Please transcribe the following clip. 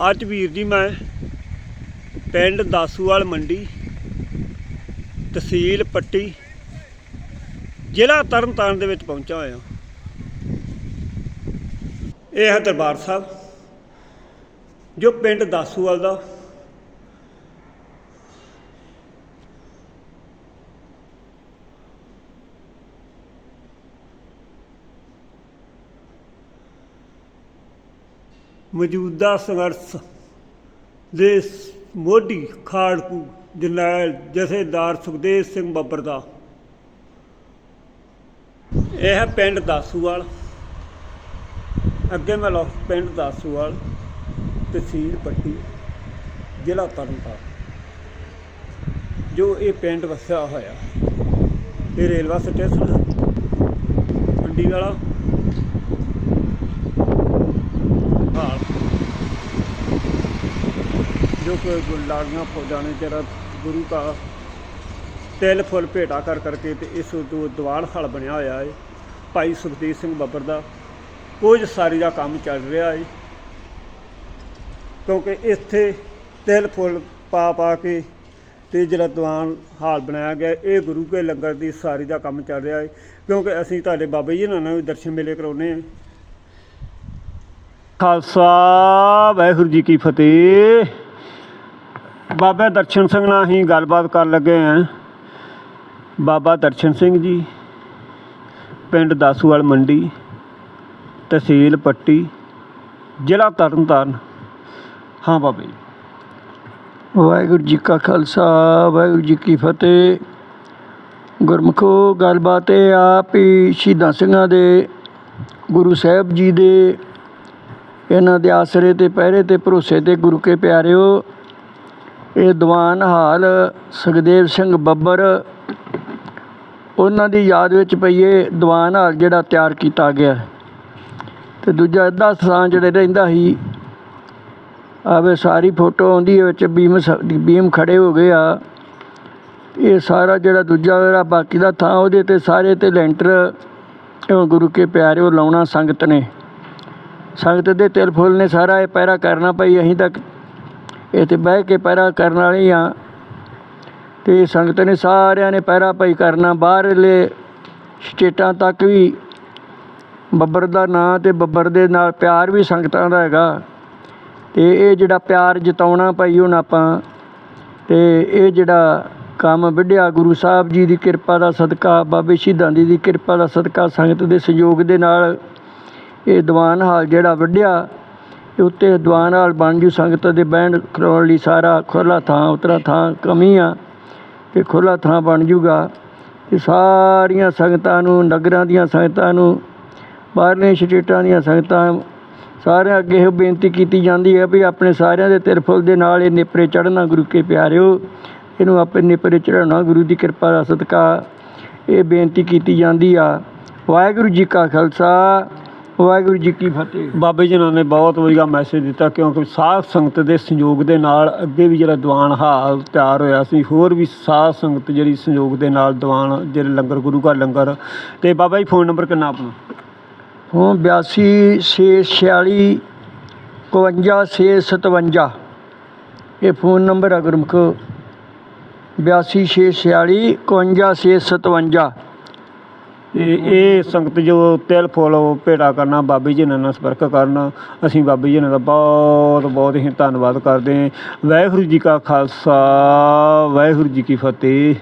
ਅੱਜ ਵੀਰ ਜੀ, ਮੈਂ ਪਿੰਡ ਦਾਸੂਵਾਲ ਮੰਡੀ, ਤਹਿਸੀਲ ਪੱਟੀ, ਜ਼ਿਲ੍ਹਾ ਤਰਨਤਾਰਨ ਦੇ ਵਿੱਚ ਪਹੁੰਚਾ ਹੋਇਆ ਇਹ ਹੈ ਦਰਬਾਰ ਸਾਹਿਬ, ਜੋ ਪਿੰਡ ਦਾਸੂਵਾਲ ਦਾ ਮੌਜੂਦਾ ਸੰਘਰਸ਼ ਦੇ ਮੋਢੀ ਖਾੜਕੂ ਜਰਨੈਲ ਜਥੇਦਾਰ ਸੁਖਦੇਵ ਸਿੰਘ ਬੱਬਰ ਦਾ। ਇਹ ਹੈ ਪਿੰਡ ਦਾਸੂਵਾਲ। ਅੱਗੇ ਮੈਂ ਲੋ ਪਿੰਡ ਦਾਸੂਵਾਲ, ਤਹਿਸੀਲ ਪੱਟੀ, ਜ਼ਿਲ੍ਹਾ ਤਰਨਤਾਰਨ। ਜੋ ਇਹ ਪਿੰਡ ਵਸਿਆ ਹੋਇਆ, ਇਹ ਰੇਲਵਾ ਸਟੇਸ਼ਨ ਮੰਡੀ ਵਾਲਾ ਹਾਲ ਜੋ ਕਿ ਗੁਲਾੜੀਆਂ ਫੌਜਾਂ ਨੇ ਜਿਹੜਾ ਗੁਰੂ ਦਾ ਤਿਲ ਫੁੱਲ ਭੇਟਾ ਕਰ ਕਰਕੇ ਤੇ ਇਸ ਤੋਂ ਦੀਵਾਨ ਹਲ ਬਣਿਆ ਹੋਇਆ ਹੈ ਭਾਈ ਸੁਖਦੇਵ ਸਿੰਘ ਬੱਬਰ ਦਾ। ਕੁਝ ਸਾਰੀ ਦਾ ਕੰਮ ਚੱਲ ਰਿਹਾ ਹੈ ਕਿਉਂਕਿ ਇੱਥੇ ਤਿਲ ਫੁੱਲ ਪਾ ਪਾ ਕੇ ਤੇ ਜਿਹੜਾ ਦੀਵਾਨ ਹਾਲ ਬਣਾਇਆ ਗਿਆ, ਇਹ ਗੁਰੂ ਕੇ ਲੰਗਰ ਦੀ ਸਾਰੀ ਦਾ ਕੰਮ ਚੱਲ ਰਿਹਾ ਹੈ ਕਿਉਂਕਿ ਅਸੀਂ ਤੁਹਾਡੇ ਬਾਬਾ ਜੀ ਨਾਲ ਦਰਸ਼ਨ ਮੇਲੇ ਕਰਾਉਨੇ ਹਾਂ ਖਾਲਸਾ, ਵਾਹਿਗੁਰੂ ਜੀ ਕੀ ਫਤਿਹ। ਬਾਬਾ ਦਰਸ਼ਨ ਸਿੰਘ ਨਾਲ ਅਸੀਂ ਗੱਲਬਾਤ ਕਰਨ ਲੱਗੇ ਆਂ ਬਾਬਾ ਦਰਸ਼ਨ ਸਿੰਘ ਜੀ, ਪਿੰਡ ਦਾਸੂਵਾਲ ਮੰਡੀ, ਤਹਿਸੀਲ ਪੱਟੀ, ਜ਼ਿਲ੍ਹਾ ਤਰਨਤਾਰਨ। ਹਾਂ ਬਾਬਾ ਜੀ। ਵਾਹਿਗੁਰੂ ਜੀ ਕਾ ਖਾਲਸਾ, ਵਾਹਿਗੁਰੂ ਜੀ ਕੀ ਫਤਿਹ। ਗੁਰਮਖੋ ਗੱਲਬਾਤ ਇਹ ਆ ਵੀ ਸ਼ਹੀਦਾਂ ਸਿੰਘਾਂ ਦੇ, ਗੁਰੂ ਸਾਹਿਬ ਜੀ ਦੇ ਇਹਨਾਂ ਦੇ ਆਸਰੇ ਤੇ ਪਹਿਰੇ ਤੇ ਭਰੋਸੇ ਤੇ ਗੁਰੂ ਕੇ ਪਿਆਰਿਓ, ਇਹ ਦੀਵਾਨ ਹਾਲ ਸੁਖਦੇਵ ਸਿੰਘ ਬੱਬਰ, ਉਹਨਾਂ ਦੀ ਯਾਦ ਵਿੱਚ ਪਈਏ ਦੀਵਾਨ ਹਾਲ ਜਿਹੜਾ ਤਿਆਰ ਕੀਤਾ ਗਿਆ ਹੈ। ਤੇ ਦੂਜਾ ਅੱਧਾ ਸਥਾਨ ਜਿਹੜੇ ਰਹਿੰਦਾ ਸੀ, ਆਵੇ ਸਾਰੀ ਫੋਟੋ ਆਉਂਦੀ ਹੈ ਵਿੱਚ ਬੀਮ ਸ- ਬੀਮ ਖੜੇ ਹੋ ਗਏ ਆ ਇਹ ਸਾਰਾ ਜਿਹੜਾ ਦੂਜਾ ਜਿਹੜਾ ਬਾਕੀ ਦਾ ਥਾਂ ਉਹਦੇ ਤੇ ਸਾਰੇ ਤੇ ਲੈਂਟਰ ਗੁਰੂ ਕੇ ਪਿਆਰਿਓ ਲਾਉਣਾ ਸੰਗਤ ਨੇ ਸੰਗਤ ਦੇ ਤਿਲ ਫੁੱਲ ਨੇ ਸਾਰਾ ਇਹ ਪੈਰਾ ਕਰਨਾ ਪਈ ਅਸੀਂ ਤੱਕ ਇੱਥੇ ਬਹਿ ਕੇ ਪੈਰਾ ਕਰਨ ਵਾਲੇ ਆ ਤੇ ਸੰਗਤ ਨੇ ਸਾਰਿਆਂ ਨੇ ਪੈਰਾ ਪਈ ਕਰਨਾ, ਬਾਹਰਲੇ ਸਟੇਟਾਂ ਤੱਕ ਵੀ ਬੱਬਰ ਦਾ ਨਾਂ ਤੇ ਬੱਬਰ ਦੇ ਨਾਲ ਪਿਆਰ ਵੀ ਸੰਗਤਾਂ ਦਾ ਹੈਗਾ। ਤੇ ਇਹ ਜਿਹੜਾ ਪਿਆਰ ਜਿਤਾਉਣਾ ਭਾਈ ਹੁਣ ਆਪਾਂ, ਤੇ ਇਹ ਜਿਹੜਾ ਕੰਮ ਵਿੱਢਿਆ ਗੁਰੂ ਸਾਹਿਬ ਜੀ ਦੀ ਕਿਰਪਾ ਦਾ ਸਦਕਾ, ਬਾਬੇ ਸ਼ਹੀਦਾਂ ਦੀ ਕਿਰਪਾ ਦਾ ਸਦਕਾ ਸੰਗਤ ਦੇ ਸਹਿਯੋਗ ਦੇ ਨਾਲ ਇਹ ਦੀਵਾਨ ਹਾਲ ਜਿਹੜਾ ਵੱਢਿਆ, ਇਹ ਉੱਤੇ ਦੀਵਾਨ ਹਾਲ ਬਣ ਜੂ। ਸੰਗਤ ਦੇ ਬਹਿਣ ਖਲੋਣ ਲਈ ਸਾਰਾ ਖੁੱਲ੍ਹਾ ਥਾਂ, ਉਤਰਾ ਥਾਂ ਕਮੀ ਆ ਤੇ ਖੁੱਲ੍ਹਾ ਥਾਂ ਬਣ ਜੂਗਾ। ਤੇ ਸਾਰੀਆਂ ਸੰਗਤਾਂ ਨੂੰ, ਨਗਰਾਂ ਦੀਆਂ ਸੰਗਤਾਂ ਨੂੰ, ਬਾਹਰਲੀਆਂ ਸਟੇਟਾਂ ਦੀਆਂ ਸੰਗਤਾਂ ਸਾਰਿਆਂ ਅੱਗੇ ਇਹ ਬੇਨਤੀ ਕੀਤੀ ਜਾਂਦੀ ਹੈ ਵੀ ਆਪਣੇ ਸਾਰਿਆਂ ਦੇ ਤਿਰਫੁਲ ਦੇ ਨਾਲ ਇਹ ਨੇਪਰੇ ਚੜ੍ਹਨਾ ਗੁਰੂ ਕੇ ਪਿਆਰਿਓ। ਇਹਨੂੰ ਆਪਣੇ ਨੇਪਰੇ ਚੜ੍ਹਾਉਣਾ ਗੁਰੂ ਦੀ ਕਿਰਪਾ ਦਾ ਸਦਕਾ। ਇਹ ਬੇਨਤੀ ਕੀਤੀ ਜਾਂਦੀ ਆ। ਵਾਹਿਗੁਰੂ ਜੀ ਕਾ ਖਾਲਸਾ। ਵਾਹਿਗੁਰੂ ਜੀ ਕੀ ਫਤਿਹ। ਬਾਬੇ ਜੀ ਨੇ ਬਹੁਤ ਵਧੀਆ ਮੈਸੇਜ ਦਿੱਤਾ ਕਿਉਂਕਿ ਸਾਧ ਸੰਗਤ ਦੇ ਸੰਯੋਗ ਦੇ ਨਾਲ ਅੱਗੇ ਵੀ ਜਿਹੜਾ ਦੀਵਾਨ ਹਾਲ ਤਿਆਰ ਹੋਇਆ ਸੀ ਹੋਰ ਵੀ ਸਾਧ ਸੰਗਤ ਜਿਹੜੀ ਸੰਯੋਗ ਦੇ ਨਾਲ ਦੀਵਾਨ ਜਿਹੜੇ ਲੰਗਰ ਗੁਰੂ ਘਰ ਲੰਗਰ। ਤੇ ਬਾਬਾ ਜੀ ਫੋਨ ਨੰਬਰ ਕਿੰਨਾ ਆਪਣਾ? ਹੁਣ 82 646 51 657 ਇਹ ਫੋਨ ਨੰਬਰ ਆ ਗੁਰਮੁਖੋ 82 646 51 657 ਤੇ ਇਹ ਸੰਗਤ ਜੋ ਤਿਲ ਫੁੱਲ ਭੇਟਾ ਕਰਨਾ, ਬਾਬੇ ਜੀ ਨਾਲ ਸੰਪਰਕ ਕਰਨਾ, ਅਸੀਂ ਬਾਬੇ ਜੀ ਨਾਲ ਦਾ ਬਹੁਤ ਬਹੁਤ ਹੀ ਧੰਨਵਾਦ ਕਰਦੇ ਹਾਂ। ਵਾਹਿਗੁਰੂ ਜੀ ਕਾ ਖਾਲਸਾ, ਵਾਹਿਗੁਰੂ ਜੀ ਕੀ ਫਤਿਹ।